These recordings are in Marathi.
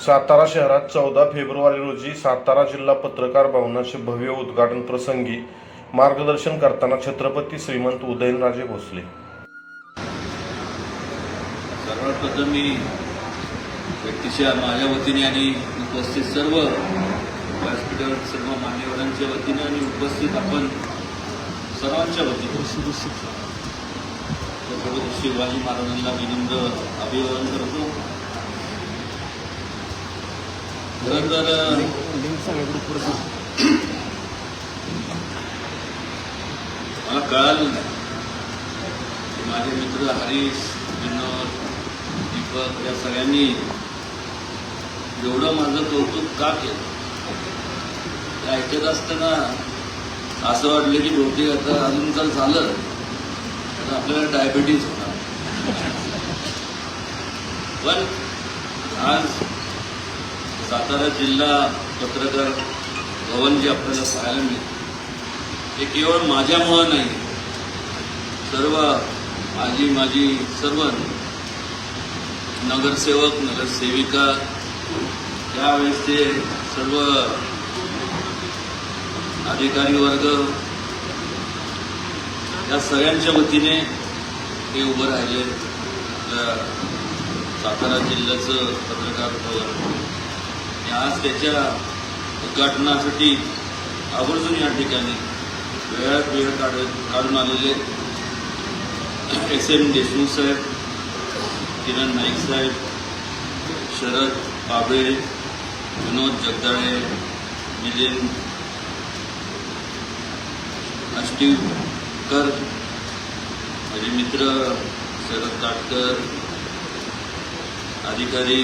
सातारा शहरात चौदा फेब्रुवारी रोजी सातारा जिल्हा पत्रकार भवनाचे भव्य उद्घाटन प्रसंगी मार्गदर्शन करताना छत्रपती श्रीमंत उदयनराजे भोसले. सर्वप्रथम मी व्यक्तीच्या माझ्या वतीने आणि उपस्थित सर्व व्यासपीठावर सर्व मान्यवरांच्या वतीने आणि उपस्थित आपण सर्वांच्या वतीने. छत्रपती शिवाजी महाराजांना विनम्र अभिवादन करतो. खरं मला कळालं नाही. माझे मित्र हरीश विनोद दीपक या सगळ्यांनी एवढं माझं कौतुक का केलं? ते ऐकत असताना असं वाटलं की बहुतेक आता अजून जर झालं तर आपल्याला डायबिटीज होणार. पण आज सातारा जिल्हा पत्रकार भवन जे आपल्याला पाहायला मिळते हे केवळ माझ्यामुळं नाही सर्व माझी माझी सर्व नगरसेवक नगरसेविका त्यावेळेसचे सर्व अधिकारी वर्ग या सगळ्यांच्या वतीने हे उभं राहिले आपल्या सातारा जिल्ह्याचं पत्रकार भवन. आणि आज त्याच्या उद्घाटनासाठी आवर्जून या ठिकाणी वेळात वेळ काढ काढून आलेले एस एम देशमुख साहेब किरण नाईक साहेब शरद बाबळे विनोद जगदाळे मिलिंद आष्टीवकर माझे मित्र शरद काटकर अधिकारी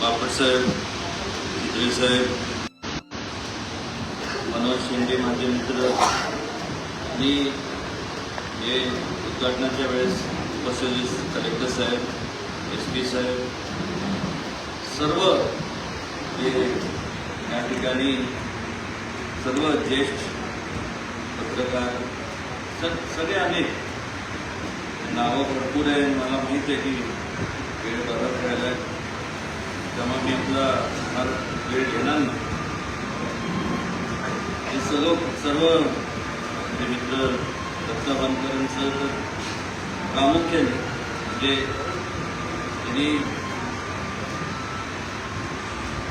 बापटसाहेब भित्रे साहेब मनोज शिंदे माझे मित्र. आणि हे उद्घाटनाच्या वेळेस उपस्थित कलेक्टर साहेब एस पी साहेब सर्व हे या ठिकाणी सर्व ज्येष्ठ पत्रकार स- सगळे अनेक नावं भरपूर आहे मला माहीत आहे की वेळ बराच राहिला आहे. त्यामुळे मी आपला फार वेळ घेणार नाही. हे सर्व सर्व माझे मित्र दत्ता बांधकरांचं तर प्रामुख्याने म्हणजे त्यांनी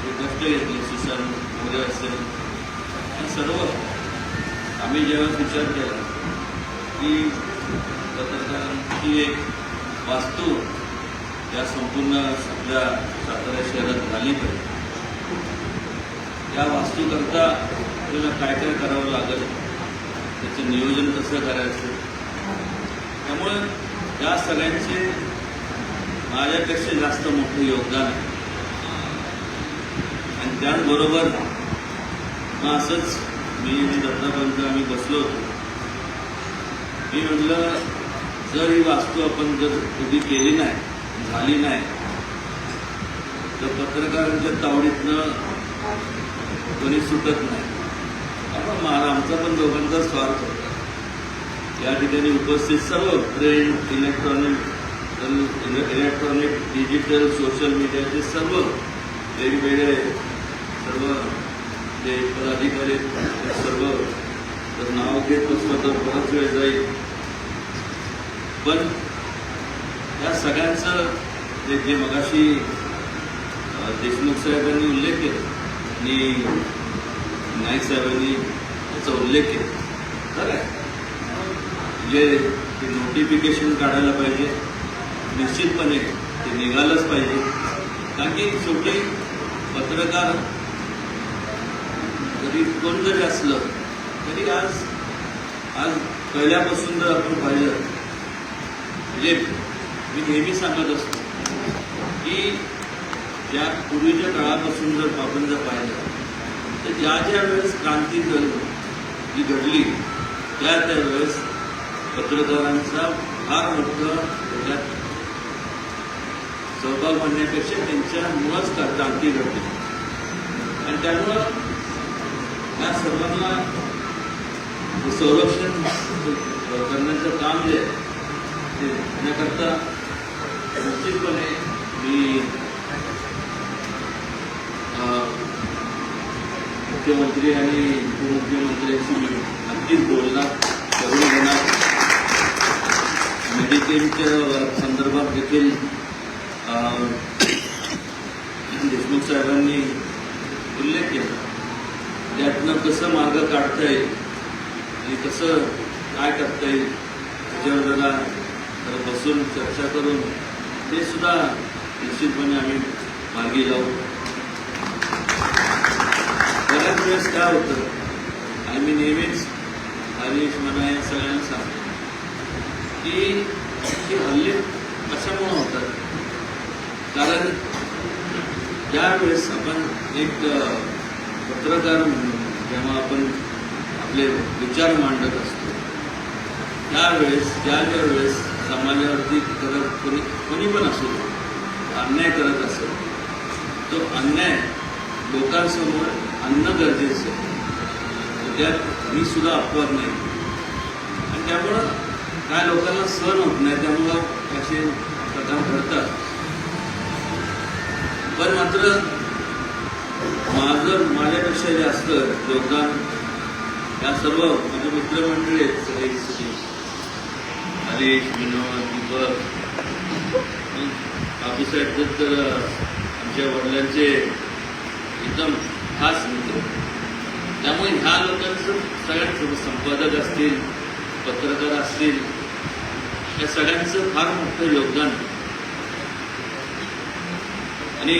हे कष्ट घेतले सुशांत मोरे असेल हे सर्व आम्ही जेव्हा विचार केला की पत्रकारांची एक वास्तू या संपूर्ण सध्या सातारा शहरात झाली पाहिजे या वास्तूकरता आपल्याला काय काय करावं लागेल त्याचं नियोजन कसं करायचं? त्यामुळे या सगळ्यांचे माझ्यापेक्षा जास्त मोठं योगदान आहे. आणि त्याचबरोबर मग असंच मी आणि आम्ही बसलो होतो. मी म्हटलं जर ही वास्तू आपण जर उभी केली नाही झाली नाही. तर पत्रकारांच्या तावडीतनं कोणी सुटत नाही. आपण मला आमचा पण दोघांचा स्वार्थ होता. या ठिकाणी उपस्थित सर्व print electronic electronic digital social मीडियाचे सर्व वेगवेगळे सर्व जे पदाधिकारी सर्व तर नाव घेत बसलं तर बराच वेळ जाईल. पण या सगळ्यांचं जे जे मगाशी देशमुख साहेबांनी उल्लेख केला आणि नाईक साहेबांनी त्याचा उल्लेख केला. तर आहे. जे ते नोटिफिकेशन काढायला पाहिजे. निश्चितपणे ते निघालंच पाहिजे. कारण की शेवटी पत्रकार जरी कोण जरी असलं तरी आज आज पहिल्यापासून जर आपण पाहिलं म्हणजे मी नेहमी सांगत असतो की ज्या पूर्वीच्या काळापासून जर आपण जर पाहिलं तर ज्या ज्या वेळेस क्रांती जी घडली त्या त्या वेळेस पत्रकारांचा फार मोठं त्याच्यात सहभाग म्हणण्यापेक्षा त्यांच्यामुळंच का क्रांती घडली. आणि त्यामुळं या सर्वांना संरक्षण करण्याचं काम जे आहे ते करण्याकरता निश्चितपणे मी मुख्यमंत्री आणि उपमुख्यमंत्र्यांशी मी नक्कीच बोलणार करून घेणार. मेडिकेलच्या संदर्भात देखील अं, देशमुख साहेबांनी उल्लेख केला. त्यातनं कसं मार्ग काढता येईल आणि कसं काय करता येईल त्याच्यावर जरा जरा बसून चर्चा करून ते सुद्धा निश्चितपणे आम्ही मागे जाऊ. बऱ्याच वेळेस काय होतं आणि नेहमीच हरीश म्हणा या सगळ्यांना सांगतो की हे हल्ले कशामुळे होतात? कारण ज्यावेळेस आपण एक पत्रकार म्हणून जेव्हा आपण आपले विचार मांडत असतो त्यावेळेस ज्या ज्या वेळेस समाजावरती करत कोणी कोणी पण असो अन्याय करत असेल तो अन्याय लोकांसमोर आणणं गरजेचं आहे. त्यात मी सुद्धा अपवाद नाही. आणि त्यामुळं काय लोकांना सहन होत नाही त्यामुळं असे प्रकार घडतात. पण मात्र माझं माझ्यापेक्षा जास्त योगदान या सर्व माझे मित्रमंडळी आहेत सगळे सगळे विनोद दीपक बाबू साहेब तर आमच्या वडिलांचे एकदम खास मित्र. त्यामुळे ह्या लोकांचं सगळ्यांचं संपादक असतील पत्रकार असतील या सगळ्यांचं फार मोठं योगदान. आणि